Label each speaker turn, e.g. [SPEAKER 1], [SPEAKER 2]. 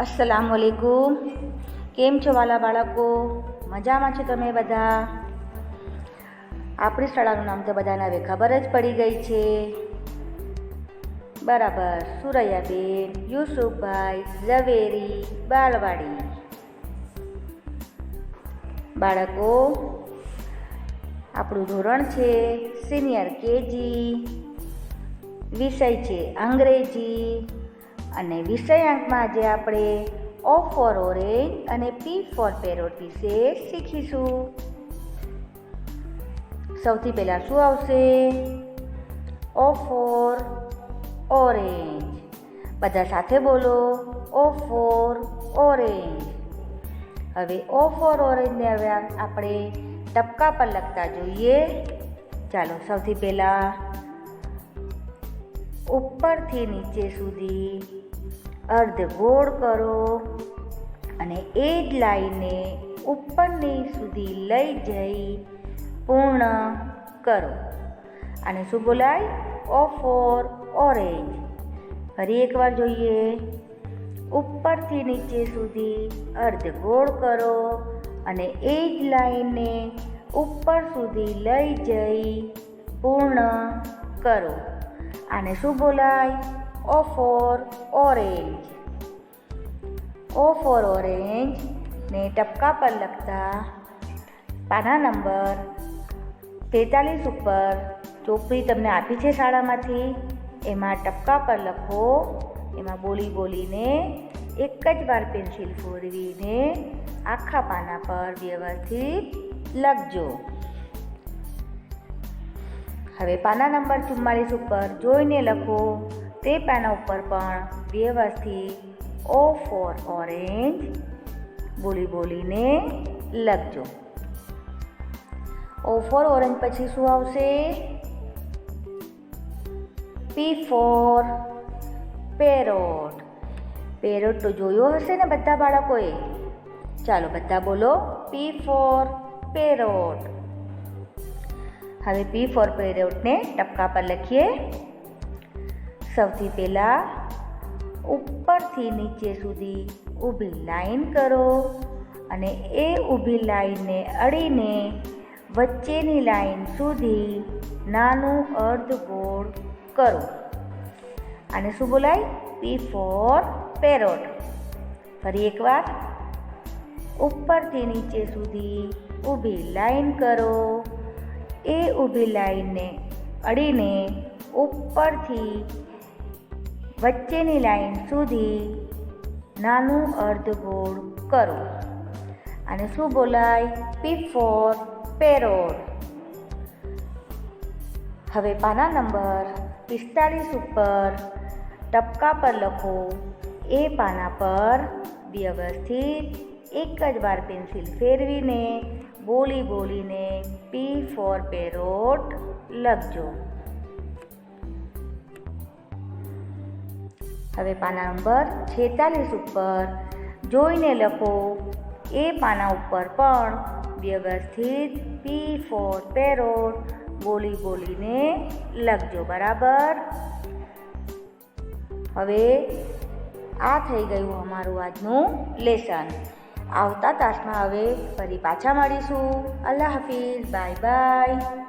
[SPEAKER 1] અસલામ વાલેકુમ કેમ છો વાલા બાળકો? મજામાં છો તમે બધા? આપણી શાળાનું નામ તો બધાને હવે ખબર જ પડી ગઈ છે. બરાબર, સુરૈયાબેન, યુસુફભાઈ, ઝવેરી, બાલવાડી. બાળકો, આપણું ધોરણ છે સિનિયર કેજી, વિષય છે અંગ્રેજી. અને વિષયાંકમાં આજે આપણે ઓ ફોર ઓરેન્જ અને પી ફોર પેરોટ વિશે શીખીશું. સૌથી પહેલાં શું આવશે? ઓ ફોર ઓરેન્જ બધા સાથે બોલો. ઓ ફોર ઓરેન્જ હવે ઓ ફોર ઓરેન્જને હવે આપણે ટપકા પર લખતા જોઈએ. ચાલો સૌથી પહેલાં ઉપરથી નીચે સુધી અર્ધ ગોળ કરો અને એ જ લાઈને ઉપરની સુધી લઈ જઈ પૂર્ણ કરો. અને શું બોલાય? ઓ ફોર ઓરેન્જ ફરી એકવાર જોઈએ. ઉપરથી નીચે સુધી અર્ધ ગોળ કરો અને એ જ લાઈને ઉપર સુધી લઈ જઈ પૂર્ણ કરો. આને શું બોલાય? O for orange O for orange ને ટપકા પર લખતા પાના નંબર તેતાલીસ ઉપર ચોપડી તમને આપી છે શાળામાંથી એમાં ટપકા પર લખો એમાં બોલી બોલીને એક જ વાર પેન્સિલ ફોરવીને આખા પાના પર વ્યવસ્થિત લખજો હવે પાના નંબર ચુમ્માલીસ ઉપર જોઈને લખો તે પાના ઉપર પણ વ્યવસ્થિત ઓ ફોર ઓરેન્જ બોલી બોલીને લખજો. ઓ ફોર ઓરેન્જ પછી શું આવશે? પી ફોર પેરોટ પેરોટ તો જોયો હશે ને બધા બાળકોએ? ચાલો બધા બોલો પી ફોર પેરોટ હવે પી ફોર પેરોટને ટપકા પર લખીએ. સૌથી પહેલાં ઉપરથી નીચે સુધી ઊભી લાઈન કરો અને એ ઊભી લાઈનને અડીને વચ્ચેની લાઈન સુધી નાનું અર્ધગોળ કરો. આને શું બોલાય? પી ફોર પેરોટ ફરી એકવાર. ઉપરથી નીચે સુધી ઊભી લાઈન કરો. એ ઊભી લાઈનને અડીને ઉપરથી વચ્ચેની લાઈન સુધી નાનું અર્ધગોળ કરો. અને શું બોલાય? પી ફોર પેરોડ હવે પાના નંબર પિસ્તાળીસ ઉપર ટપકા પર લખો. એ પાના પર વ્યવસ્થિત એક જ વાર પેન્સિલ ફેરવીને બોલી બોલીને પી ફોર પેરોટ લખજો. હવે પાના નંબર છેતાલીસ ઉપર જોઈને લખો. એ પાના ઉપર પણ વ્યવસ્થિત પી ફોર પેરોટ બોલી બોલીને લખજો, બરાબર? હવે આ થઈ ગયું અમારું આજનું લેસન. આવતા તાસમાં હવે ફરી પાછા મળીશું. અલ્લાહ હાફિઝ. Bye bye.